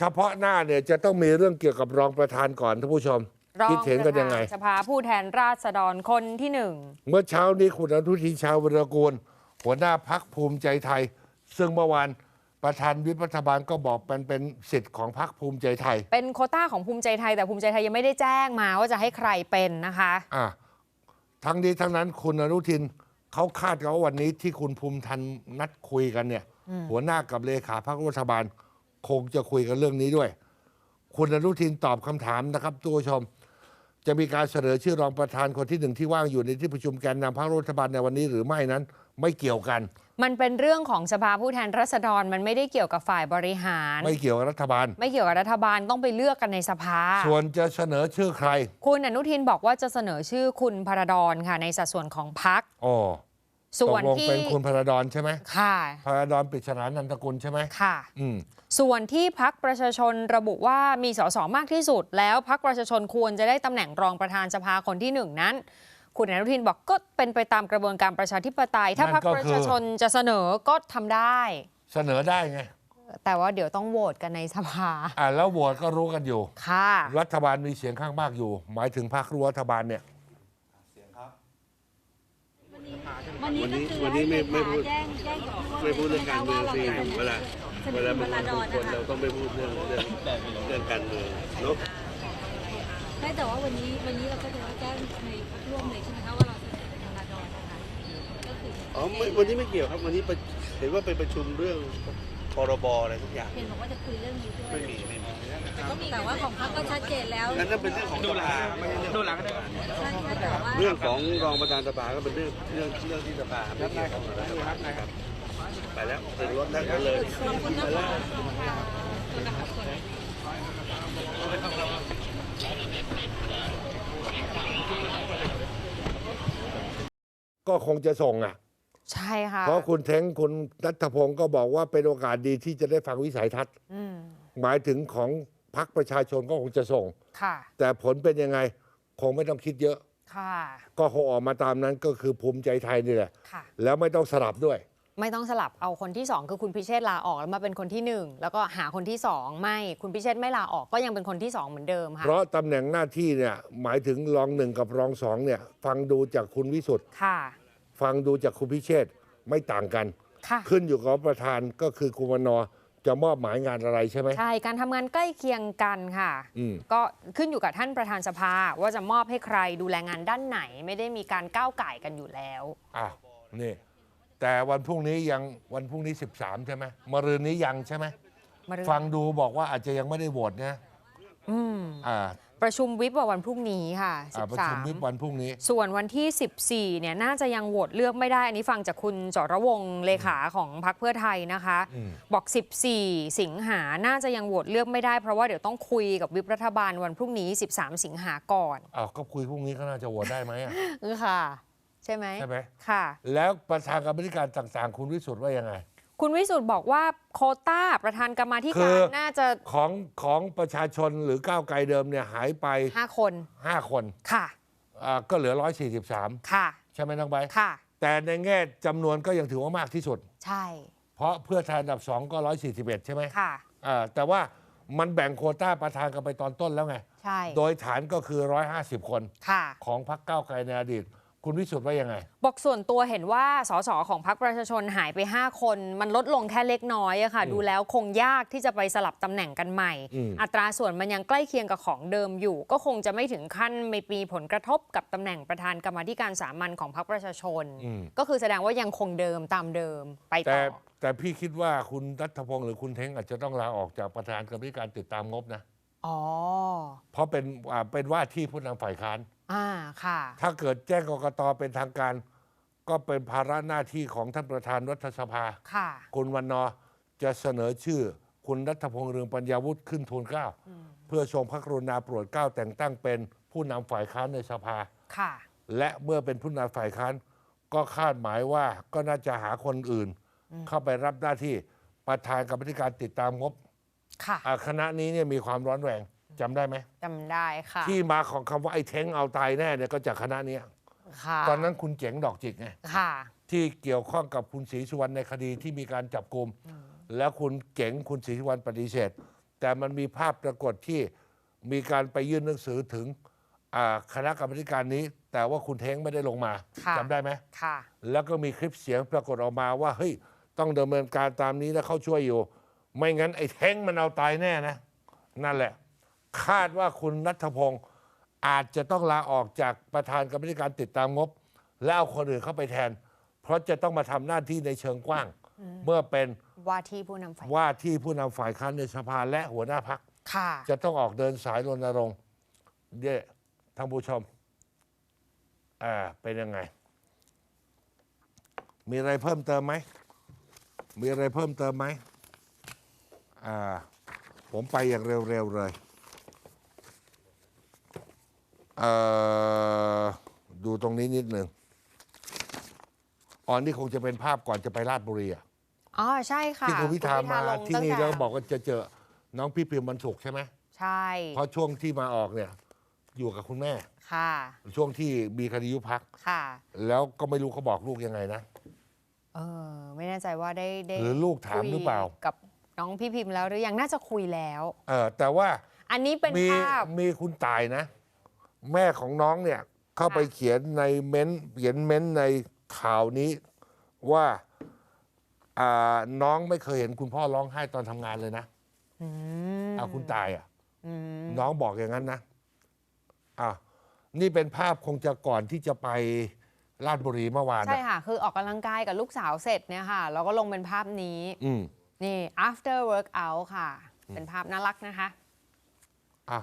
เฉพาะหน้าเนี่ยจะต้องมีเรื่องเกี่ยวกับรองประธานก่อนท่านผู้ชมรองคิดเห็นกันยังไงประธาสภาผู้แทนราษฎรคนที่หนึ่ง เมื่อเช้านี้คุณอนุทินชาญวรกูล หัวหน้าพักภูมิใจไทย ซึ่งเมื่อวานประธานวิปรัฐบาลก็บอกมันเป็นสิทธิ์ของพักภูมิใจไทย เป็นโควต้าของภูมิใจไทยแต่ภูมิใจไทยยังไม่ได้แจ้งมาว่าจะให้ใครเป็นนะคะอะทั้งนี้ทั้งนั้นคุณอนุทินเขาคาดกันว่าวันนี้ที่คุณภูมิทันนัดคุยกันเนี่ย หัวหน้ากับเลขาพักรัฐบาล คงจะคุยกันเรื่องนี้ด้วย คุณอนุทินตอบคำถามนะครับตัวชม จะมีการเสนอชื่อรองประธานคนที่หนึ่งที่ว่างอยู่ในที่ประชุมแกนนำพรรครัฐบาลในวันนี้หรือไม่นั้น ไม่เกี่ยวกัน มันเป็นเรื่องของสภาผู้แทนราษฎรมันไม่ได้เกี่ยวกับฝ่ายบริหาร ไม่เกี่ยวกับรัฐบาล ไม่เกี่ยวกับรัฐบาลต้องไปเลือกกันในสภา ส่วนจะเสนอชื่อใคร คุณอนุทินบอกว่าจะเสนอชื่อคุณพระดอนค่ะในสัดส่วนของพักอ๋อต ส่วกนลงที่เป็นคุณพระดอนใช่ไหมค่ะพระดอนปริศนานันทกุลใช่ไหมค่ะอืมส่วนที่พักประชาชนระบุว่ามีสสมากที่สุด แล้วพักประชาชนควรจะได้ตำแหน่งรองประธานสภาคนที่หนึ่งนั้น คุณอนุทินบอกก็เป็นไปตามกระบวนการประชาธิปไตย ถ้านั่นพักก็ประคือชาชนจะเสนอก็ทำได้ เสนอได้ไงแต่ว่าเดี๋ยวต้องโหวตกันในสภา อ่าแล้วโหวตก็รู้กันอยู่ ค่ะ รัฐบาลมีเสียงข้างมากอยู่ หมายถึงพรรครัฐบาลเนี่ย วันนี้วันนี้ก็คือวันนี้ไม่ให้ไม่พูดแจ้งแจ้งกับผู้ว่าไม่พูดเรื่องการเมืองสิว่าเวลาจะเวลาเป็นพวันดมอนงคลนะคะเราต้องไม่พูดเรื่องเรื่องเรื่องการเมืองเนาะไม่แต่ว่าวันนี้วันนี้เราก็จะแจ้งในพักร่วมเลยใช่ไหมคะว่าเราจะเป็นพลาดอนนะคะก็คืออ๋อไม่วันนี้ไม่เกี่ยวครับวันนี้ไปเห็นว่าไปประชุมเรื่อง พรบอะไรทุกอย่าง เห็นบอกว่าจะคุยเรื่องนี้ด้วยไม่มีไม่มีแต่ว่าของพรรคก็ชัดเจนแล้วนั่นนั่นเป็นเรื่องของสภาไม่ใช่เรื่องใช่ใช่แต่ว่าเรื่องของรองประธานสภาก็เป็นเรื่องเรื่องเรื่องที่สภาไม่เกี่ยวข้องกับรัฐบาลนะครับไปแล้วถึงรถนั่งกันเลยขอบคุณนะคะก็คงจะส่งอะ ใช่ค่ะเพราะคุณเท้งคุณนัทพงศ์ก็บอกว่าเป็นโอกาสดีที่จะได้ฟังวิสัยทัศน์อืมหมายถึงของพรรคประชาชนก็คงจะส่งค่ะแต่ผลเป็นยังไงคงไม่ต้องคิดเยอะค่ะก็คงออกมาตามนั้นก็คือภูมิใจไทยนี่แหละค่ะแล้วไม่ต้องสลับด้วย ไม่ต้องสลับเอาคนที่สองคือคุณพิเชษลาออกแล้วมาเป็นคนที่หนึ่งแล้วก็หาคนที่สองไม่คุณพิเชษไม่ลาออกก็ยังเป็นคนที่สองเหมือนเดิมค่ะเพราะตำแหน่งหน้าที่เนี่ยหมายถึงรองหนึ่งกับรองสองเนี่ยฟังดูจากคุณวิสุทธ์ค่ะ ฟังดูจากคุณพิเชษฐ์ไม่ต่างกัน ค่ะ ขึ้นอยู่กับประธานก็คือคุณวันนอร์จะมอบหมายงานอะไรใช่ไหม ใช่ การทำงานใกล้เคียงกันค่ะ อืม ก็ขึ้นอยู่กับท่านประธานสภา ว่าจะมอบให้ใครดูแลงานด้านไหน ไม่ได้มีการก้าวไก่ายกันอยู่แล้ว อะนี่ แต่วันพรุ่งนี้ยังวันพรุ่งนี้ 13 ใช่ไหมมะรืนนี้ยังใช่ไหม มาเรื่องฟังดูบอกว่าอาจจะยังไม่ได้โหวตนะอืม อ่า ประชุมวิปวันพรุ่งนี้ค่ะ อ่าประชุมวิป13 วันพรุ่งนี้ ส่วนวันที่ 14 เนี่ย น่าจะยังโหวตเลือกไม่ได้ อันนี้ฟังจากคุณจรวงศ์เลขาของพรรคเพื่อไทยนะคะ อืม บอก 14 สิงหา น่าจะยังโหวตเลือกไม่ได้ เพราะว่าเดี๋ยวต้องคุยกับวิปรัฐบาลวันพรุ่งนี้ 13 สิงหาก่อนอ้าวก็คุยพรุ่งนี้ก็น่าจะโหวตได้ไหมอะเออค่ะ ใช่ไหมใช่ไหม ค่ะ แล้วประธานกรรมธิการต่าง ๆ คุณวิสุทธ์ว่ายังไง คุณวิสุทธ์บอกว่าโควต้าประธานกรรมาธิคืการอน่าจะของของประชาชนหรือก้าวไกลเดิมเนี่ยหายไป 5 คน 5 คนค่ะอ่าก็เหลือ 143 ค่ะ ใช่ไหมน้องใบร์ทค่ะ แต่ในแง่จำนวนก็ยังถือว่ามากที่สุด ใช่ เพราะเพื่อไทยอันดับสองก็ 141 ใช่ไหมค่ะอ่าแต่ว่ามันแบ่งโควต้าประธานกันไปตอนต้นแล้วไง ใช่ โดยฐานก็คือ 150 คนค่ะของพรรคก้าวไกลในอดีต คุณวิสุทธ์ว่ายังไง บอกส่วนตัวเห็นว่าสสของพรรคประชาชนหายไป 5 คน มันลดลงแค่เล็กน้อยอะค่ะ ดูแล้วคงยากที่จะไปสลับตำแหน่งกันใหม่อืมอัตราส่วนมันยังใกล้เคียงกับของเดิมอยู่ ก็คงจะไม่ถึงขั้นไม่มีผลกระทบกับตำแหน่งประธานกรรมาธิการสามัญของพรรคประชาชนอืมก็คือแสดงว่ายังคงเดิมตามเดิมไปแต่ต่อแต่พี่คิดว่าคุณรัฐพงศ์หรือคุณเท้งอาจจะต้องลาออกจากประธานกรรมธิการติดตามงบนะอ๋อเพราะเป็นอ่าเป็นว่าที่ผู้นำฝ่ายค้าน อ่าค่ะ ถ้าเกิดแจ้งกกตเป็นทางการ ก็เป็นภาระหน้าที่ของท่านประธานรัฐสภา ค่ะ คุณวันนอร์จะเสนอชื่อคุณรัฐพงษ์เรืองปัญญาวุฒิขึ้นทูลเกล้าเพื่อทรงพระกรุณาโปรดเกล้าแต่งตั้งเป็นผู้นำฝ่ายค้านในสภา ค่ะ และเมื่อเป็นผู้นำฝ่ายค้านก็คาดหมายว่าก็น่าจะหาคนอื่น เข้าไปรับหน้าที่ประธานกรรมธิการติดตามงบค่ะ อ่าคณะนี้เนี่ยมีความร้อนแรง จำได้ไหม จำได้ค่ะที่มาของคำว่าไอ้เท้งเอาตายแน่เนี่ยก็จากคณะเนี้ยค่ะตอนนั้นคุณเจ๋งดอกจิกไงค่ะ ที่เกี่ยวข้องกับคุณศรีสุวรรณในคดีที่มีการจับกลุ่มแล้วคุณเก๋งคุณศรีสุวรรณปฏิเสธ แต่มันมีภาพปรากฏที่มีการไปยื่นหนังสือถึงอ่าคณะกรรมการนี้ แต่ว่าคุณเท้งไม่ได้ลงมาค่ะ จำได้ไหม ค่ะ แล้วก็มีคลิปเสียงปรากฏออกมาว่าเฮ้ยต้องดำเนินการตามนี้นะเขาช่วยอยู่ ไม่งั้นไอ้เท้งมันเอาตายแน่นะ นั่นแหละ คาดว่าคุณนัทพงศ์อาจจะต้องลาออกจากประธานกรรมการติดตามงบ แล้วเอาคนอื่นเข้าไปแทน เพราะจะต้องมาทำหน้าที่ในเชิงกว้าง เมื่อเป็นว่าที่ผู้นำฝ่ายว่าที่ผู้นำฝ่ายค้านในสภาและหัวหน้าพัก ค่ะ จะต้องออกเดินสายรณรงค์เย่ท่านผู้ชม อ่า เป็นยังไง มีอะไรเพิ่มเติมไหม มีอะไรเพิ่มเติมไหม อ่า ผมไปอย่างเร็วๆเลยเอ่อ ดูตรงนี้นิดหนึ่งอ๋อนี่คงจะเป็นภาพก่อนจะไปราชบุรีอะอ๋อใช่ค่ะที่คุณพิธามาลงที่ตั้งนี่ต่แล้วบอกว่าจะเจอน้องพี่พิมพ์วันศุกร์ใช่ไหมใช่เพราะช่วงที่มาออกเนี่ย อยู่กับคุณแม่ค่ะ ช่วงที่มีคดียุบพักค่ะ แล้วก็ไม่รู้เขาบอกลูกยังไงนะเออไม่แน่ใจว่าได้ได้หรือลูกถามหรือเปล่าคุยกับน้องพี่พิมพ์แล้วหรือยังน่าจะคุยแล้ว เออแต่ว่าอันนี้เป็นมีภาพมีคุณตายนะ แม่ของน้องเนี่ยเข้าไปค่ะเขียนในเม้นต์เขียนเม้นต์ในข่าวนี้ว่าอ่าน้องไม่เคยเห็นคุณพ่อร้องไห้ตอนทำงานเลยนะอืมเอาคุณตายอะ อืมน้องบอกอย่างนั้นนะอะนี่เป็นภาพคงจะก่อนที่จะไปราชบุรีเมื่อวานใช่นะค่ะ คือออกกำลังกายกับลูกสาวเสร็จเนี่ยค่ะ แล้วก็ลงเป็นภาพนี้ อืมนี่ after workout ค่ะ เป็นภาพน่ารักนะคะ อะ